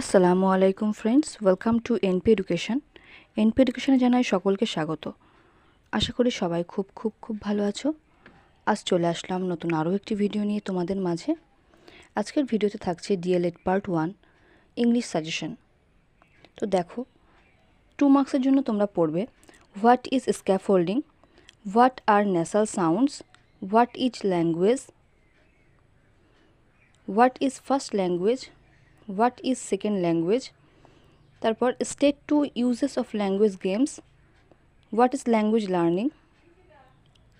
আসসালামু আলাইকুম friends welcome to NP education NP এডুকেশনে জানাই সকলকে স্বাগত আশা করি সবাই খুব খুব খুব ভালো আছো আজ চলে আসলাম নতুন আরও একটি ভিডিও নিয়ে তোমাদের মাঝে আজকের ভিডিওতে থাকছে DElEd part one English suggestion তো দেখো টু মার্কসের জন্য তোমরা পড়বে what is scaffolding what are national sounds what is language what is first language What is second language? তারপর step 2 uses of language games. What is language learning?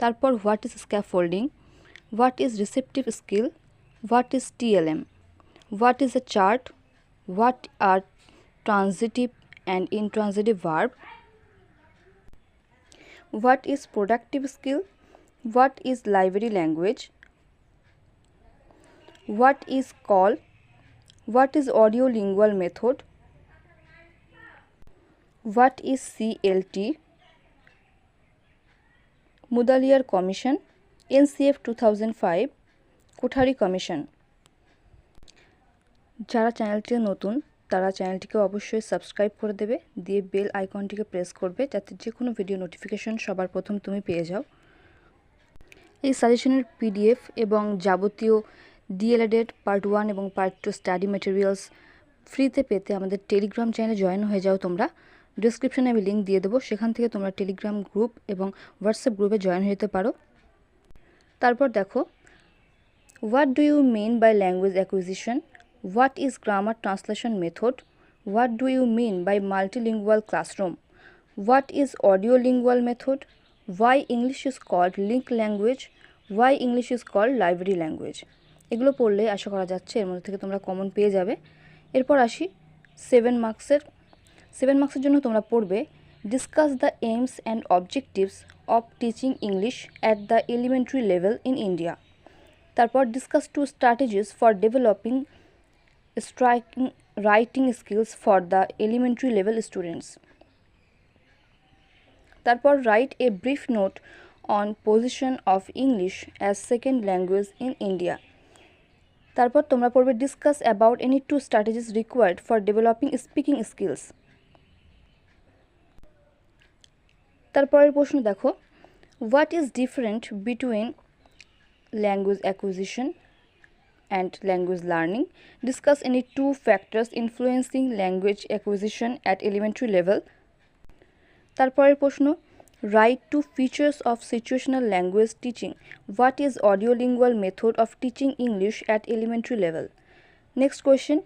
তারপর what is scaffolding? What is receptive skill? What is TLM? What is a chart? What are transitive and intransitive verb? What is productive skill? What is library language? What is call? What is audiolingual method? What is CLT? Mudaliar Commission, NCF 2005, Kothari commission যারা চ্যানেলটি নতুন তারা চ্যানেলটিকে অবশ্যই subscribe করে দেবে দিয়ে bell আইকনটিকে প্রেস করবে যাতে যে কোনো ভিডিও নোটিফিকেশন সবার প্রথম তুমি পেয়ে যাও এই সাজেশনের পিডিএফ এবং যাবতীয় ডিএলএডেড পার্ট ওয়ান এবং পার্ট টু স্টাডি মেটেরিয়ালস ফ্রিতে পেতে আমাদের টেলিগ্রাম চ্যানেলে জয়েন হয়ে যাও তোমরা ডিসক্রিপশানে আমি লিঙ্ক দিয়ে দেবো সেখান থেকে তোমরা টেলিগ্রাম গ্রুপ এবং হোয়াটসঅ্যাপ গ্রুপে জয়েন হয়ে যেতে পারো তারপর দেখো what do you mean by language acquisition what is grammar translation method what do you mean by multilingual classroom what is audio lingual method why English is called link language why English is called library language এগুলো পড়লে আশা করা যাচ্ছে এর মধ্যে থেকে তোমরা common পেয়ে যাবে এরপর আসি সেভেন মার্কসের সেভেন মার্কসের জন্য তোমরা পড়বে discuss the aims and objectives of teaching English at the elementary level in India তারপর discuss two strategies for developing striking writing skills for the elementary level students তারপর write a brief note on position of English as second language in India তারপর তোমরা পড়বে discuss about any two strategies required for developing speaking skills তারপরের প্রশ্ন দেখো what is different between language acquisition and language learning discuss any two factors influencing language acquisition at elementary level তারপরের প্রশ্ন write two features of situational language teaching what is audiolingual method of teaching English at elementary level next question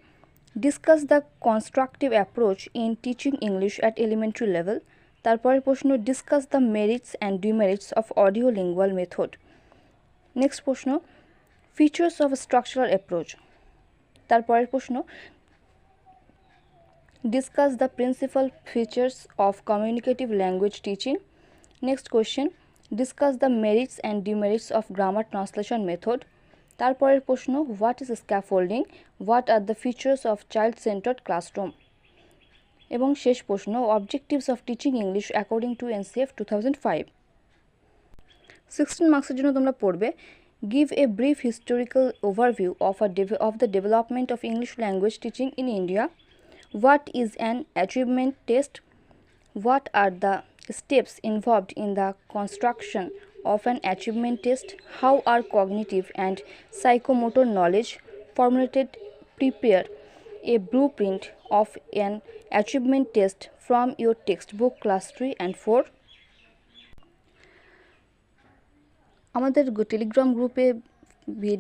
discuss the constructive approach in teaching English at elementary level তারপরের প্রশ্ন discuss the merits and demerits of audio lingual method next প্রশ্ন features of structural approach তারপরের প্রশ্ন discuss the principal features of communicative language teaching Next question discuss the merits and demerits of grammar translation method তারপরের প্রশ্ন what is scaffolding what are the features of child centred classroom এবং শেষ প্রশ্ন objectives of teaching English according to NCF two thousand five sixteen মার্কসের জন্য তোমরা পড়বে give a brief historical overview of, of the development of English language teaching in India what is an achievement test what are the steps involved in the construction of an achievement test, how are cognitive and psychomotor knowledge formulated, prepare a blueprint of an achievement test from your textbook class 3 and 4. আমাদের Telegram গ্রুপে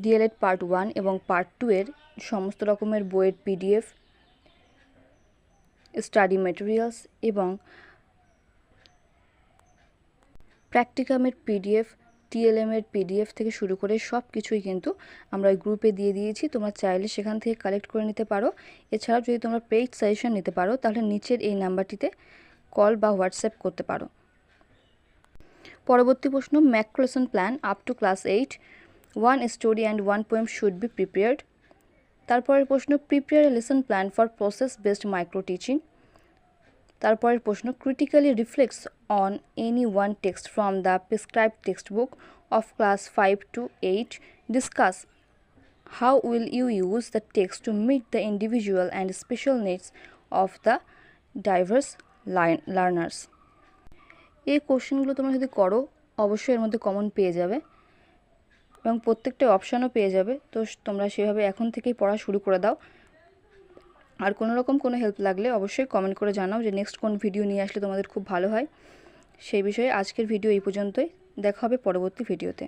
DElEd part one এবং part two এর সমস্ত রকমের বইয়ের PDF study materials এবং প্র্যাকটিকামের PDF টিএলএমের PDF থেকে শুরু করে সব কিছুই কিন্তু আমরা ওই গ্রুপে দিয়ে দিয়েছি তোমরা চাইলে সেখান থেকে কালেক্ট করে নিতে পারো এছাড়াও যদি তোমরা পেইড সাজেশন নিতে পারো তাহলে নিচের এই নাম্বারটিতে কল বা হোয়াটসঅ্যাপ করতে পারো পরবর্তী প্রশ্ন macro lesson plan up to class eight one story and one poem should be prepared তারপরের প্রশ্ন prepare lesson plan for process based micro teaching তারপরের প্রশ্ন critically reflex on any one text from the prescribe text book of class five to eight discuss will you use the text to meet the individual and special special of the diverse diverse learners এই কোশ্চেনগুলো তোমরা যদি করো অবশ্যই এর মধ্যে common পেয়ে যাবে এবং প্রত্যেকটা অপশানও পেয়ে যাবে তো তোমরা সেভাবে এখন থেকেই পড়া শুরু করে দাও আর কোনো রকম কোনো হেল্প লাগলে অবশ্যই কমেন্ট করে জানাও যে নেক্সট কোন ভিডিও নিয়ে আসলে তোমাদের খুব ভালো হয় সেই বিষয়ে আজকের ভিডিও এই পর্যন্তই দেখা হবে পরবর্তী ভিডিওতে